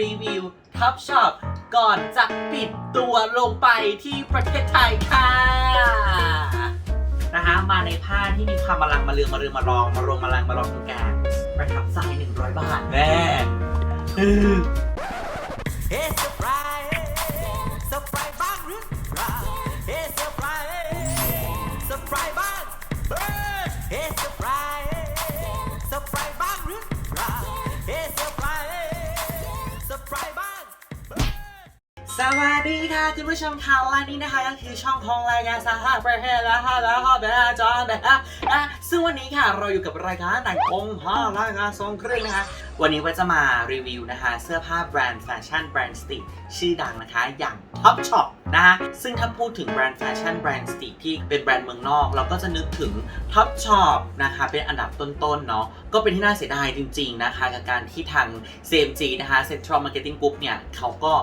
รีวิวท็อปช็อปก่อนจะปิดตัวลงไปที่ประเทศไทยค่ะนะคะมาในผ้าที่มีความมาลังมาเรืองมาเรืองมารอง มารงมาลังมาลองตรงกลางประทับใจ100 บาทแน่ สวัสดีค่ะคุณผู้ชมค่ะและนี่นะคะก็คือช่องของรายการสาขาประเทศและฮะแล้วก็แบบจอแบบอะซึ่งวันนี้ค่ะเราอยู่กับรายการหนังองค์พ่อรายการทรงเครื่องนะคะ วันนี้ว่าจะมารีวิวนะคะ เสื้อผ้าแบรนด์แฟชั่นแบรนด์สตรีทชื่อดังนะคะ อย่าง Top Shop นะคะซึ่งถ้าพูดถึงแบรนด์แฟชั่นแบรนด์สตรีทที่เป็นแบรนด์เมืองนอก เราก็จะนึกถึง Top Shop นะคะ เป็นอันดับต้นๆเนาะก็เป็นที่น่าเสียดายจริง ๆนะคะ กับการที่ทาง CMG นะคะ Central Marketing Group เนี่ยเขาก็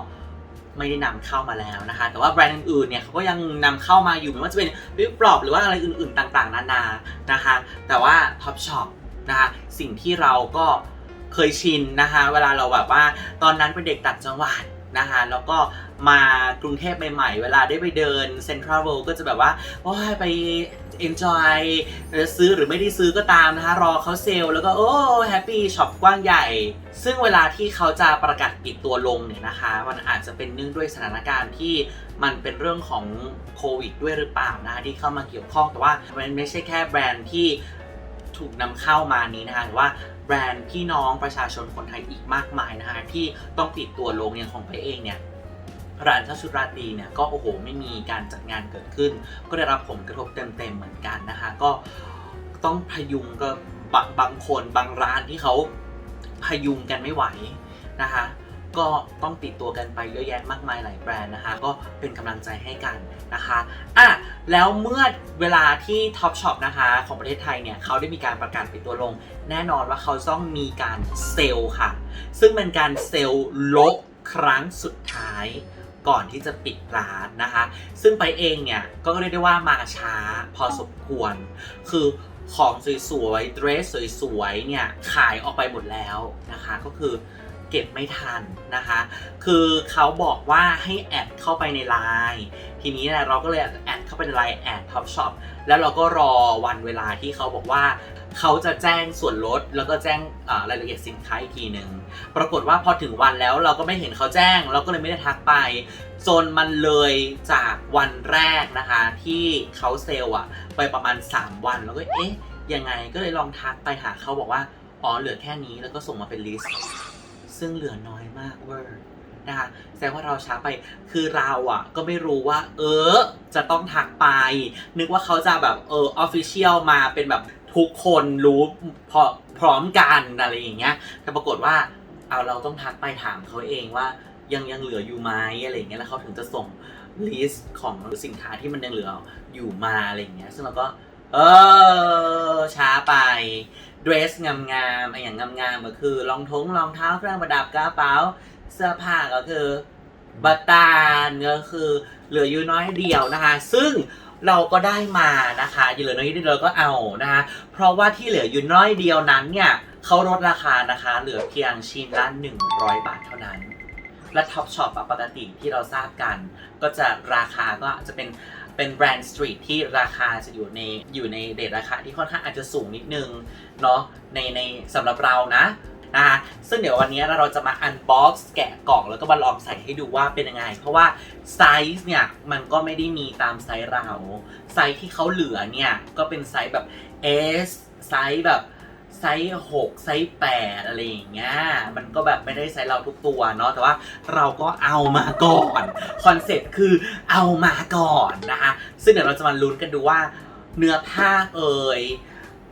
ไม่ได้นำเข้ามาแล้วนะคะ แต่ว่าแบรนด์อื่นๆเนี่ยเขาก็ยังนำเข้ามาอยู่ไม่ว่าจะเป็นวิปปลอบหรือว่าอะไรอื่นๆต่างๆ นานานะคะ แต่ว่า Top Shop นะคะสิ่งที่เราก็เคยชินนะคะเวลาเราแบบว่าตอนนั้นเป็นเด็กต่างจังหวัดนะคะแล้วก็มากรุงเทพใหม่ๆ เวลาได้ไปเดินเซ็นทรัลเวิลด์ก็จะแบบว่าโอ้ยไป enjoy ซื้อหรือไม่ได้ซื้อก็ตามนะคะรอเขาเซลล์แล้วก็โอ้แฮปปี้ช็อปกว้างใหญ่ ซึ่งเวลาที่เขาจะประกาศปิดตัวลงเนี่ยนะคะ มันอาจจะเป็นเนื่องด้วยสถานการณ์ที่มันเป็นเรื่องของโควิดด้วยหรือเปล่านะคะที่เข้ามาเกี่ยวข้องแต่ว่ามันไม่ใช่แค่แบรนด์ที่ถูกนำเข้ามานี้นะคะแต่ว่าแบรนด์พี่น้องประชาชนคนไทยอีกมากมายนะคะที่ต้องปิดตัวลงอย่างของไปเองเนี่ย ร้านเช่าชุดราตรีเนี่ยก็โอ้โหไม่มีการจัดงานเกิดขึ้น ก็ได้รับผลกระทบเต็มๆเหมือนกันนะคะก็ต้องพยุงก็บางบางคนบางร้านที่เขาพยุงกันไม่ไหวนะคะก็ต้องปิดตัวกันไปเยอะแยะมากมายหลายแบรนด์นะคะ ก็เป็นกำลังใจให้กันนะคะอะแล้วเมื่อเวลาที่ Top Shop นะคะ ของประเทศไทยเนี่ยเขาได้มีการประกาศปิดตัวลง แน่นอนว่าเขาต้องมีการเซลล์ค่ะ ซึ่งเป็นการเซลล์ลดครั้งสุดท้าย ก่อนที่จะปิดร้านนะคะ ซึ่งไปเองเนี่ยก็เรียกได้ว่ามาช้าพอสมควร คือของสวยๆเดรสสวยๆเนี่ยขายออกไปหมดแล้วนะคะ ก็คือ เก็บไม่ทันนะคะ คือเขาบอกว่าให้แอดเข้าไปในไลน์ทีนี้เนี่ยเราก็เลยแอดเข้าไปในไลน์แอดท็อปช็อปแล้วเราก็รอวันเวลาที่เขาบอกว่าเขาจะแจ้งส่วนลดแล้วก็แจ้งรายละเอียดสินค้าอีกทีหนึ่งปรากฏว่าพอถึงวันแล้วเราก็ไม่เห็นเขาแจ้ง เราก็เลยไม่ได้ทักไปจนมันเลยจากวันแรกนะคะ ที่เขาเซลล์อะไปประมาณ 3 วันแล้วก็เอ๊ะยังไงก็เลยลองทักไปหาเขาบอกว่าอ๋อเหลือแค่นี้แล้วก็ส่งมาเป็นลิสต์ ซึ่งเหลือน้อยมากเวอร์นะคะแสดงว่าเราช้าไปคือเราอะก็ไม่รู้ว่า เออ จะต้องทักไป นึกว่าเขาจะแบบเออออฟฟิเชียลมาเป็นแบบทุกคนรู้พอพร้อมกันอะไรอย่างเงี้ยแต่ปรากฏว่าเอาเราต้องทักไปถามเขาเองว่ายังยังเหลืออยู่ไหมอะไรอย่างเงี้ยแล้วเขาถึงจะส่งลิสต์ของสินค้าที่มันยังเหลืออยู่มาอะไรอย่างเงี้ยซึ่งเราก็ เออช้าไป เดรสงามๆไออย่างงามๆก็คือรองทงรองเท้าเครื่องประดับกระเป๋า เสื้อผ้าก็คือบัตตานก็คือเหลืออยู่น้อยเดียวนะคะ ซึ่งเราก็ได้มานะคะอยู่เหลือน้อยเดียวเราก็เอานะคะเพราะว่าที่เหลืออยู่น้อยเดียวนั้นเนี่ยเขาลดราคานะคะ เหลือเพียงชิ้นละ100 บาทเท่านั้น และท็อปช็อปปกติที่เราทราบกัน ก็จะราคาก็จะเป็น เป็นแบรนด์สตรีทที่ราคาจะอยู่ในอยู่ในเดทราคาที่ค่อนข้างอาจจะสูงนิดนึงเนาะในในสำหรับเรานะนะคะซึ่งเดี๋ยววันนี้เราจะมาอันบ็อกซ์แกะกล่องแล้วก็มาลองใส่ให้ดูว่าเป็นยังไง เพราะว่าไซส์เนี่ย มันก็ไม่ได้มีตามไซส์เรา ไซส์ที่เขาเหลือเนี่ย ก็เป็นไซส์แบบ S ไซส์แบบ ไซส์6ไซส์8อะไรอย่างเงี้ยมันก็แบบไม่ได้ไซส์เราทุกตัวเนาะแต่ว่าเราก็เอามาก่อนคอนเซ็ปต์คือเอามาก่อนนะคะซึ่งเดี๋ยวเราจะมาลุ้นกันดูว่าเนื้อผ้าเอ่ย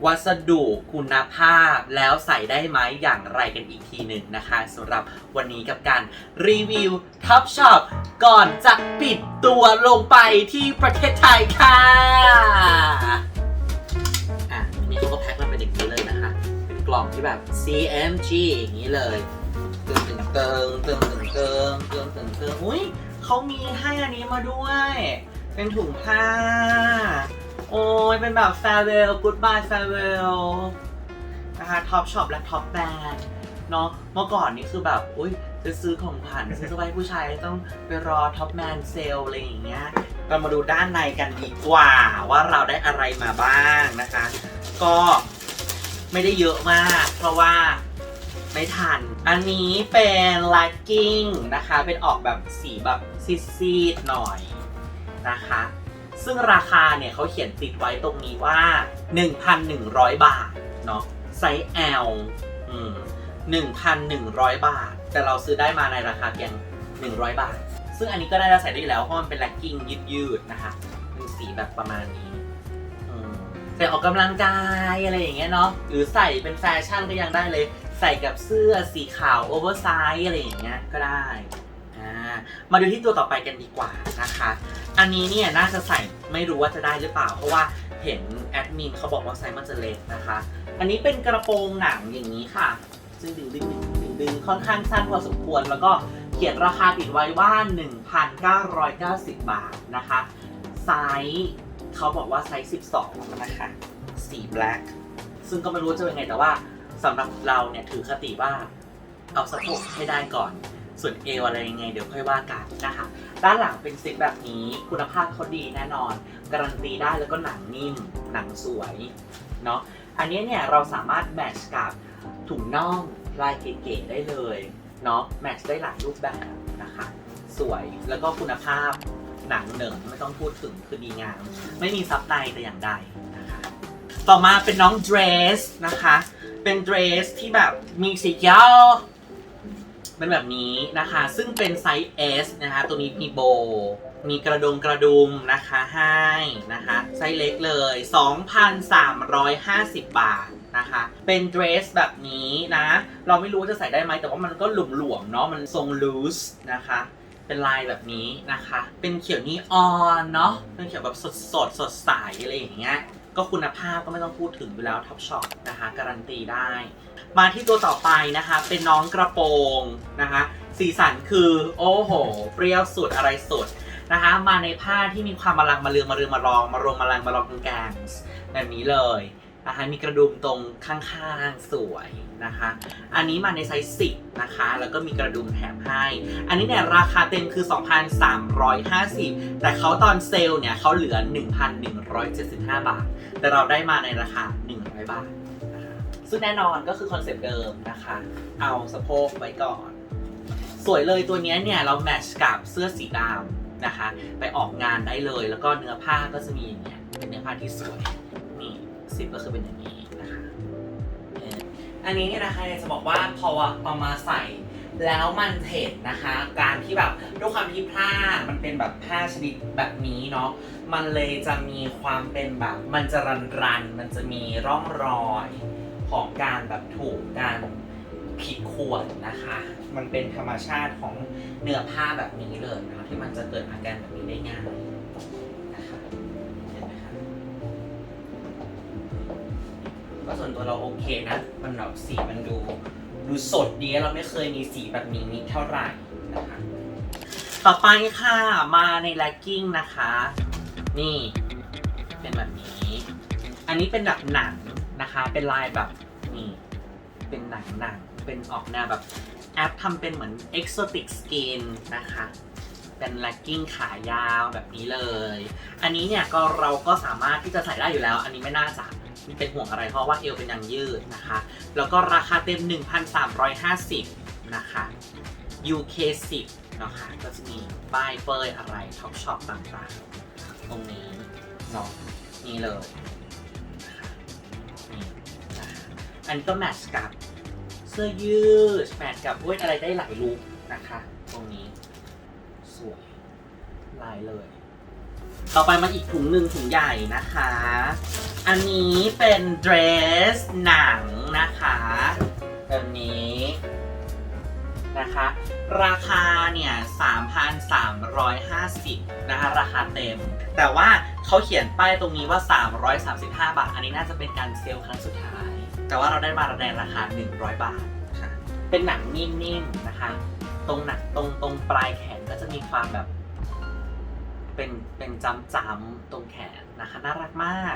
วัสดุคุณภาพแล้วใส่ได้ไหมอย่างไรกันอีกทีหนึ่งนะคะสำหรับวันนี้กับการรีวิว Top Shop ก่อนจะปิดตัวลงไปที่ประเทศไทยค่ะ อะอันนี้เขาก็แพ็คมาเป็นอย่างนี้เลย กล่องที่แบบ CMG อย่างนี้เลยเติงตึงเติงเติงตึงเติงเติงตึงเติงอุ้ยเขามีให้อันนี้มาด้วย เป็นถุงผ้า โอ้ยเป็นแบบ farewell goodbye farewell นะคะ top shop และ top band เนาะเมื่อก่อนนี่คือแบบอุ้ยจะซื้อของขวัญซื้อเสื้อผ้าให้ผู้ชายต้องไปรอท็อปแมนเซลอะไรอย่างเงี้ยเรามาดูด้านในกันดีกว่าว่าเราได้อะไรมาบ้างนะคะ ก็ ไม่ได้เยอะมาก เพราะว่าไม่ทัน อันนี้เป็นล c กกิ้งนะคะ เป็นออกแบบสีแบบซีดๆหน่อยนะคะ ซึ่งราคาเนี่ยเขาเขียนติดไว้ตรงนี้ว่า 1,100 บาทเนาะไซส์ L อืม1,100 บาท แต่เราซื้อได้มาในราคาเพียง 100 บาท ซึ่งอันนี้ก็ได้เราใส่ได้แล้วเพราะมันเป็นแล็กกิ้งยืดๆนะคะเป็นสีแบบประมาณนี้ ใส่ออกกำลังกายอะไรอย่างเงี้ยเนาะหรือใส่เป็นแฟชั่นก็ยังได้เลย ใส่กับเสื้อสีขาวโอเวอร์ไซส์อะไรอย่างเงี้ยก็ได้อ่ามาดูที่ตัวต่อไปกันดีกว่านะคะ อันนี้เนี่ยน่าจะใส่ไม่รู้ว่าจะได้หรือเปล่า เพราะว่าเห็นแอดมินเขาบอกว่าไซส์มันจะเล็กนะคะ อันนี้เป็นกระโปรงหนังอย่างนี้ค่ะซึ่งดึงดึงดึงดึงดึงค่อนข้างสั้นพอสมควรแล้วก็เขียนราคาติดไว้ว่า 1,990 บาทนะคะไซส์ เขาบอกว่าไซส์ 12 นะคะ สีแบล็กซึ่งก็ไม่รู้จะเป็นไงแต่ว่าสำหรับเราเนี่ยถือคติว่า เอาสะโพกให้ได้ก่อน ส่วนเอวอะไรยังไงเดี๋ยวค่อยว่ากันนะคะ ด้านหลังเป็นซิปแบบนี้คุณภาพเขาดีแน่นอน การันตีได้แล้วก็หนังนิ่ม หนังสวยเนาะอันนี้เนี่ยเราสามารถแมทช์กับถุงน่องลายเก๋ๆได้เลยเนาะแมทช์ได้หลายรูปแบบนะคะ สวยแล้วก็คุณภาพ หนังเหนิงไม่ต้องพูดถึงคือดีงาม ไม่มีซับในแต่อย่างใดนะคะต่อมาเป็นน้องเดรสนะคะ เป็นเดรสที่แบบมีสียาวเป็นแบบนี้นะคะ ซึ่งเป็นไซส์ S นะคะ ตัวนี้มีโบ มีกระดุมกระดุมนะคะให้นะคะ ไซส์เล็กเลย 2,350 บาทนะคะ เป็นเดรสแบบนี้นะ เราไม่รู้ว่าจะใส่ได้ไหม แต่ว่ามันก็หลวมๆเนาะ มันทรงลูสนะคะ เป็นลายแบบนี้นะคะ เป็นเขียวนีออนเนาะ เป็นเขียวแบบสดสดสดใสอะไรอย่างเงี้ย ก็คุณภาพก็ไม่ต้องพูดถึงอยู่แล้วท็อปช็อปนะคะ การันตีได้ มาที่ตัวต่อไปนะคะ เป็นน้องกระโปรงนะคะ สีสันคือโอ้โห เปรี้ยวสุดอะไรสุดนะคะ มาในผ้าที่มีความมาลังมาเรืองมาเรืองมารองมารวมมาลังมาลองกลางแบบนี้เลย นะคะมีกระดุมตรงข้างๆสวยนะคะ อันนี้มาในไซส์10นะคะ แล้วก็มีกระดุมแถมให้ อันนี้เนี่ยราคาเต็มคือ 2,350 แต่เขาตอนเซลล์เนี่ยเขาเหลือ 1,175 บาท แต่เราได้มาในราคา 100 บาทนะคะซึ่งแน่นอนก็คือคอนเซปต์เดิมนะคะ เอาสะโพกไว้ก่อน สวยเลยตัวนี้เนี่ยเราแมทช์กับเสื้อสีดำนะคะ ไปออกงานได้เลย แล้วก็เนื้อผ้าก็จะมีอย่างเงี้ยเป็นเนื้อผ้าที่สวย นี่ซิปก็คือเป็นอย่างนี้นะคะอันนี้เนี่ยนะคะจะบอกว่าพอเอามาใส่แล้วมันเห็นนะคะ การที่แบบด้วยความที่ผ้ามันเป็นแบบผ้าชนิดแบบนี้เนาะมันเลยจะมีความเป็นแบบมันจะรันรันมันจะมีร่องรอยของการแบบถูกการขีดข่วนนะคะ มันเป็นธรรมชาติของเนื้อผ้าแบบนี้เลยนะที่มันจะเกิดอาการแบบนี้ได้ง่าย ก็ส่วนตัวเราโอเคนะมันแบบสีมันดู ดูสดดีเราไม่เคยมีสีแบบนี้เท่าไหร่นะคะต่อไปค่ะ มาในแลกกิ้งนะคะ นี่ เป็นแบบนี้ อันนี้เป็นแบบหนังนะคะ เป็นลายแบบนี่เป็นหนังหนังเป็นออกแนวแบบแอปทำเป็นเหมือน exotic skin นะคะ เป็นแลกกิ้งขายาวแบบนี้เลย อันนี้เนี่ยก็เราก็สามารถที่จะใส่ได้อยู่แล้ว อันนี้ไม่น่าจะ เป็นห่วงอะไรเพราะว่าเอวเป็นยางยืดนะคะ แล้วก็ราคาเต็ม 1,350 นะคะ UK 10นะคะก็จะมีป้ายเปยอะไรท็อปช็อปต่างๆ ตรงนี้เนาะนี่เลยนี่นะคะอันนี้ก็แมทช์กับเสื้อยืดแมทช์กับเวทอะไรได้หลายลุคนะคะ ตรงนี้สวยลายเลย ต่อไปมาอีกถุงหนึ่งถุงใหญ่นะคะ อันนี้เป็นเดรสหนังนะคะแบบนี้นะคะ ราคาเนี่ย 3,350 นะคะ ราคาเต็ม แต่ว่าเขาเขียนป้ายตรงนี้ว่า 335 บาท อันนี้น่าจะเป็นการเซลล์ครั้งสุดท้าย แต่ว่าเราได้มาในราคา 100 บาทค่ะเป็นหนังนิ่มๆนะคะ ตรงหนังตรงตรงปลายแขนก็จะมีความแบบ เป็นเป็นจำจำตรงแขนนะคะ น่ารักมาก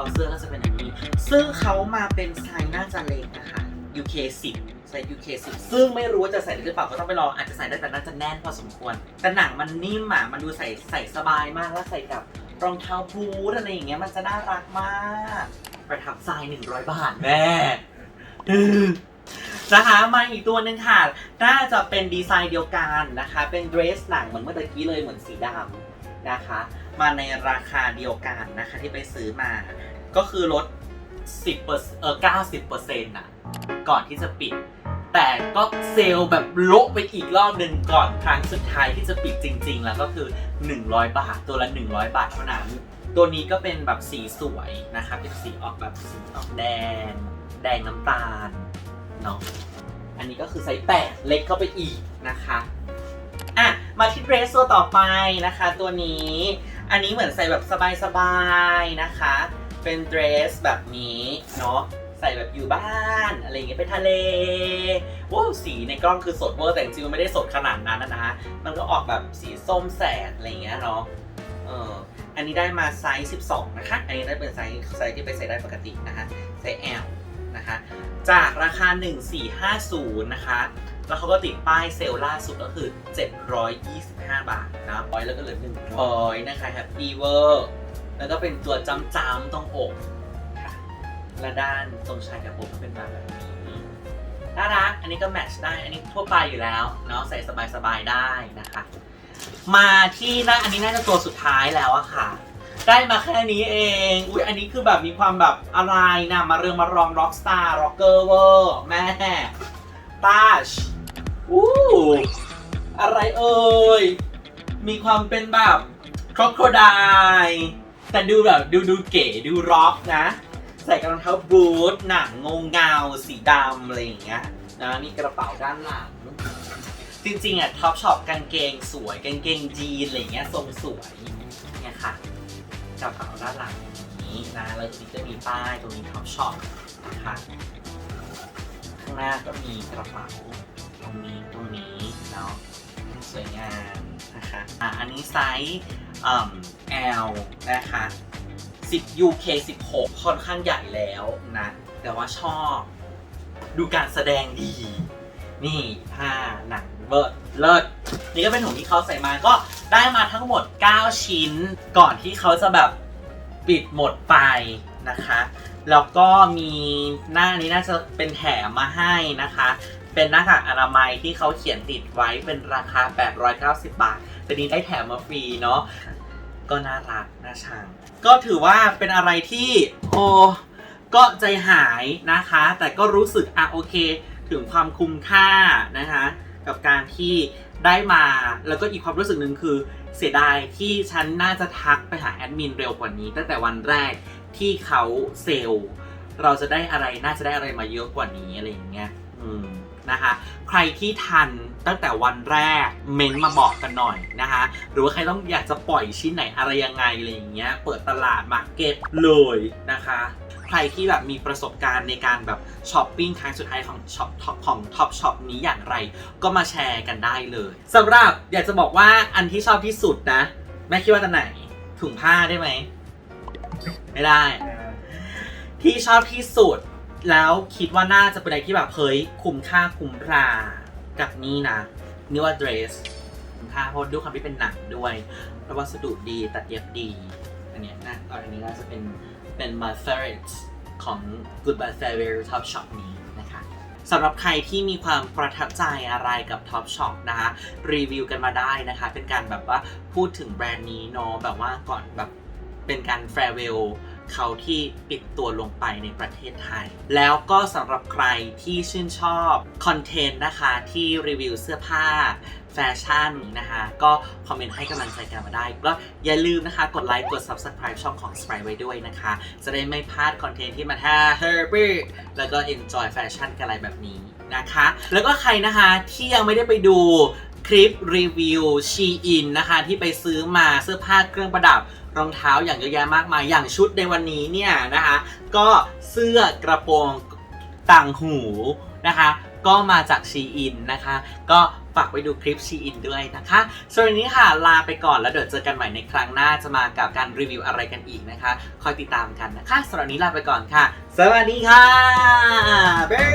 อเสื้อก็จะเป็นอย่างนี้ ซึ่งเขามาเป็นไซส์น่าจะเล็กนะคะ UK 10ไซส์ UK 10ซึ่งไม่รู้ว่าจะใส่ได้หรือเปล่าก็ต้องไปลองอาจจะใส่ได้แต่น่าจะแน่นพอสมควร แต่หนังมันนิ่มอะมันดูใส่ใส่สบายมากแล้วใส่กับรองเท้าบูทอะไรอย่างเงี้ยมันจะน่ารักมาก ประทับใจ100 บาทแม่นะคะมาอีกตัวหนึ่งค่ะ น่าจะเป็นดีไซน์เดียวกันนะคะ เป็นเดรสหนังเหมือนเมื่อตะกี้เลยเหมือนสีดำ นะคะ มาในราคาเดียวกันนะคะที่ไปซื้อมา ก็คือลด 10เปอร์เออ90เปอร์เซ็นต์่ะก่อนที่จะปิด แต่ก็เซลล์แบบโละไปอีกรอบหนึ่งก่อนครั้งสุดท้ายที่จะปิดจริง ๆ แล้วก็คือ 100 บาทตัวละ 100 บาทเท่านั้น ตัวนี้ก็เป็นแบบสีสวยนะคะเป็นสีออกแบบสีออกแดง แดงน้ำตาลเนาะอันนี้ก็คือไซส์แปดเล็กเข้าไปอีกนะคะ อะ มาที่เดรสตัวต่อไปนะคะ ตัวนี้ อันนี้เหมือนใส่แบบสบายๆนะคะ เป็นเดรสแบบนี้เนาะใส่แบบอยู่บ้านอะไรอย่างเงี้ยไปทะเลว้าวสีในกล้องคือสดเวอร์แต่จริงๆไม่ได้สดขนาดนั้นนะนะมันก็ออกแบบสีส้มแสดอะไรอย่างเงี้ยเนาะเอออันนี้ได้มาไซส์ 12 นะคะ อันนี้ได้เป็นไซส์ไซส์ที่ไปใส่ได้ปกตินะคะไซส์ L นะคะ จากราคา 1450 นะคะ แล้วเขาก็ติดป้ายเซลล์ล่าสุดก็คือ 725 บาทนะร้อยแล้วก็เหลือ100นะคะ Happy w o r แล้วก็เป็นตัวจ้ำๆตรงอกค่ะและด้านตรงชายกระโปรงก็เป็นแบบนี้น่ารักอันนี้ก็แมทช์ได้ อันนี้ทั่วไปอยู่แล้วเนาะใส่สบายๆได้นะคะ มาที่น่าอันนี้น่าจะตัวสุดท้ายแล้วอะค่ะได้มาแค่นี้เอง อุ้ยอันนี้คือแบบมีความแบบอะไรนะ มาเรื่องมารองร็อกสตาร์ร็อกเกอร์เวอร์แม่ตาช อู้อะไรเอ่ย มีความเป็นแบบครอโคไดแต่ดูแบบดูดูเก๋ดูร็อกนะ ใส่กรองเท้าบูทหนังงงเงาสีดำอะไรอย่างเงี้ยนะนี่กระเป๋าด้านหลัง จริงๆอะท็อปช็อปกางเกงสวยกางเกงจีนอะไรเงี้ยทรงสวยเนี่ยค่ะกระเป๋าด้านหลังอย่างนี้นะแล้วทีนี้จะมีป้ายตรงนี้ท็อปช็อปนะคะข้างหน้าก็มีกระเป๋า รงนี้ตรงนี้เนาะสวยงามนะคะอะอันนี้ไซส์อืม L นะคะ10 UK 16 ค่อนข้างใหญ่แล้วนะ แต่ว่าชอบดูการแสดงดี นี่ผ้าหนังเบิร์ดเลิศนี่ก็เป็นถุงที่เขาใส่มาก็ได้มาทั้งหมด 9 ชิ้นก่อนที่เขาจะแบบปิดหมดไปนะคะ แล้วก็มีหน้านี้น่าจะเป็นแถมมาให้นะคะ เป็นหน้ากากอนามัยที่เขาเขียนติดไว้เป็นราคา 890 บาทแต่นี้ได้แถมมาฟรีเนาะก็น่ารักน่าชัง ก็ถือว่าเป็นอะไรที่โอ้ก็ใจหายนะคะ แต่ก็รู้สึกอะโอเค ถึงความคุ้มค่านะคะ กับการที่ได้มาแล้วก็อีกความรู้สึกหนึ่งคือเสียดายที่ฉันน่าจะทักไปหาแอดมินเร็วกว่านี้ตั้งแต่วันแรก ที่เขาเซลล์ เราจะได้อะไรน่าจะได้อะไรมาเยอะกว่านี้อะไรอย่างเงี้ยอืมนะคะใครที่ทันตั้งแต่วันแรกเมนมาบอกกันหน่อยนะคะหรือว่าใครต้องอยากจะปล่อยชิ้นไหนอะไรยังไงอะไรอย่างเงี้ยเปิดตลาดมาร์เก็ตเลยนะคะ ใครที่แบบมีประสบการณ์ในการแบบช้อปปิ้งครั้งสุดท้ายของช็อปของท็อปช็อปนี้อย่างไร ก็มาแชร์กันได้เลยสำหรับอยากจะบอกว่าอันที่ชอบที่สุดนะแม่คิดว่าอันไหนถุงผ้าได้ไหม ไม่ได้ ที่ชอบที่สุด แล้วคิดว่าน่าจะเป็นอะไรที่แบบเฮ้ยคุ้มค่าคุ้มรากับนี่นะนี่ว่า dress คุ้มค่าเพราะด้วยความที่เป็นหนังด้วยแล้ววัสดุดีตัดเย็บดี อันเนี้ยนะอันนี้น่าจะเป็นเป็น my favorite ของ Goodbye Farewell Top Shop นี้นะคะสำหรับใครที่มีความประทับใจอะไรกับ Top Shop นะคะรีวิวกันมาได้นะคะ เป็นการแบบว่าพูดถึงแบรนด์นี้เนาะแบบว่าก่อนแบบ เป็นการ farewell เขาที่ปิดตัวลงไปในประเทศไทย แล้วก็สำหรับใครที่ชื่นชอบคอนเทนต์นะคะที่รีวิวเสื้อผ้าแฟชั่นนะคะก็คอมเมนต์ให้กำลังใจกันมาได้ ก็อย่าลืมนะคะ กดไลค์กด Subscribe ช่องของ Spry ไว้ด้วยนะคะ จะได้ไม่พลาดคอนเทนต์ที่มันแฮเฮอร์บี้แล้วก็ enjoy แฟชั่นกันอะไรแบบนี้นะคะ แล้วก็ใครนะคะที่ยังไม่ได้ไปดู คลิปรีวิวชีอินนะคะ ที่ไปซื้อมาเสื้อผ้าเครื่องประดับรองเท้าอย่างเยอะแยะมากมายอย่างชุดในวันนี้เนี่ยนะคะ ก็เสื้อกระโปรงต่างหูนะคะ ก็มาจากชีอินนะคะ ก็ฝากไปดูคลิปชีอินด้วยนะคะส่วนวันนี้ค่ะลาไปก่อนแล้วเดี๋ยวเจอกันใหม่ในครั้งหน้าจะมากับการรีวิวอะไรกันอีกนะคะ คอยติดตามกันนะคะสำหรับนนี้ลาไปก่อนค่ะ สวัสดีค่ะเบ้